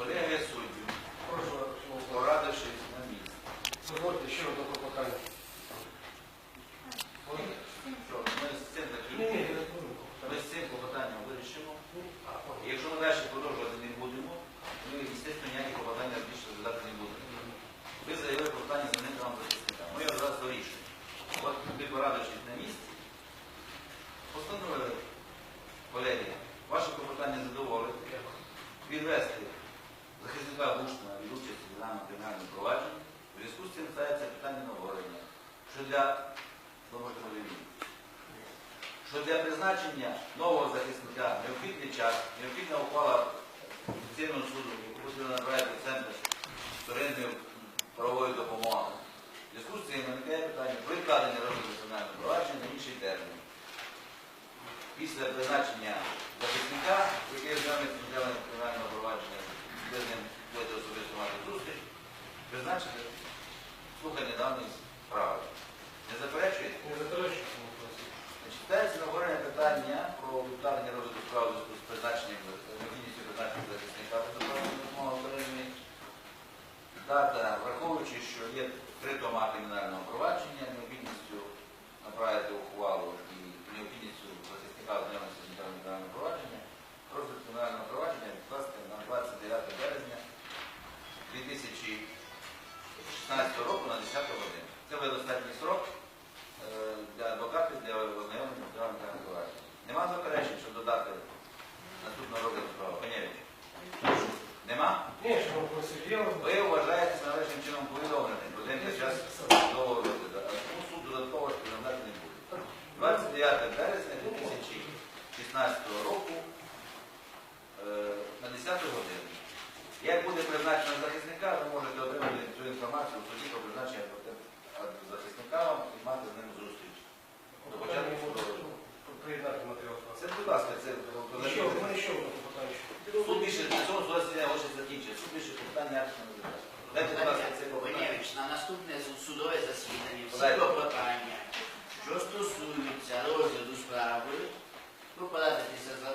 Колеги суддів, прошу порадившись на місці. Дозвольте ще одне клопотання. Ми з цим заключимо. Ми з цим клопотанням вирішимо. Якщо ми далі продовжувати не будемо, ми, звісно, ніяких попитання більше додати не будемо. Ви заявили клопотання за ним вам захисника. Ми його зараз вирішуємо. От ви порадившись на місці, постановили, колеги, ваше попитання задоволити, відвести призняка гучна від участі в даному кримінальному провадженні, у зв'язку з цим ставиться питання наговорення, що для що для призначення нового захисника необхідний час, необхідна ухвала Конституційного суду, яку потрібно набирати центр вторинної правової допомоги. В зв'язку з цим виникає питання про відкладення розгляду провадження на інший термін. Після призначення питання про відкладення справи зв'язку з призначенням необхідністю призначення захисника допомоги України. Дата, враховуючи, що є три тома кримінального провадження, необхідністю направити ухвалу і необхідністю захисника ознайомитися з кримінального провадження, розгляд кримінального провадження відкласти на 29 березня 2016 року на 10 годину. Це буде достатній срок е, для адвокатів для Шановні просить, Ви вважаєте належним чином повідомлений, день та час суд додатково повідомляти не буде. 29 березня 2016 року е, на 10 годину. Як буде призначено захисника, ви можете отримати цю інформацію у суді про призначення захисника вам і мати з ним зустріч. До початку судового розгляду. приєднати матеріал справи. Це, будь ласка, це Що, у мене що було питання? Суд більше на цьому судове ось закінчує. Суд більше питання не розглядає. Дайте, Венєвич, на наступне судове засідання всі клопотання, що стосуються розгляду справи, ви податися за